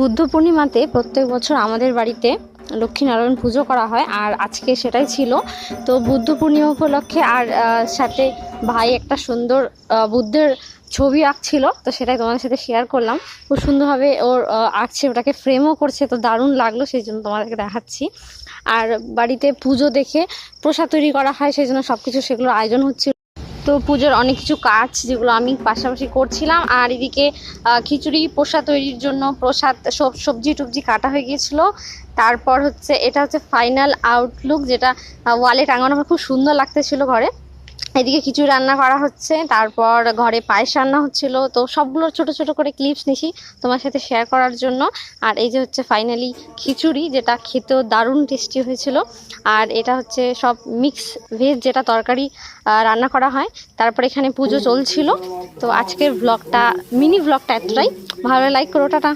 বুদ্ধ পূর্ণিমাতে প্রত্যেক বছর আমাদের বাড়িতে লক্ষ্মীনারায়ণ পুজো করা হয়, আর আজকে সেটাই ছিল। তো বুদ্ধ পূর্ণিমা উপলক্ষে আর সাথে ভাই একটা সুন্দর বুদ্ধের ছবি আঁকছিল, তো সেটাই তোমাদের সাথে শেয়ার করলাম। খুব সুন্দরভাবে ওর আঁকছে, ওটাকে ফ্রেমও করছে, তো দারুণ লাগল, সেই জন্য তোমাদেরকে দেখাচ্ছি। আর বাড়িতে পুজো দেখে প্রসাদ তৈরি করা হয়, সেই জন্য সব কিছু সেগুলোর আয়োজন হচ্ছিল। তো পুজোর অনেক কিছু কাজ যেগুলো আমি পাশাপাশি করছিলাম। আর এদিকে খিচুড়ি, প্রসাদ তৈরির জন্য প্রসাদ, সব, সবজি টুবজি কাটা হয়ে গিয়েছিল। তারপর হচ্ছে, এটা হচ্ছে ফাইনাল আউটলুক যেটা ওয়ালে টাঙানো খুব সুন্দর লাগতেছিল ঘরে। এদিকে খিচুড়ি রান্না করা হচ্ছে তারপর ঘরে পায়েস রান্না হচ্ছিল। তো সবগুলো ছোট ছোট করে ক্লিপস নিছি তোমার সাথে শেয়ার করার জন্য। আর এই যে হচ্ছে ফাইনালি খিচুড়ি যেটা খেতেও দারুণ টেস্টি হয়েছিল। আর এটা হচ্ছে সব মিক্স ভেজ যেটা তরকারি রান্না করা হয়। তারপর এখানে পুজো চলছিল। তো আজকের ব্লগটা মিনি ব্লগটা এতটাই। ভালো লাইক করো টাটা।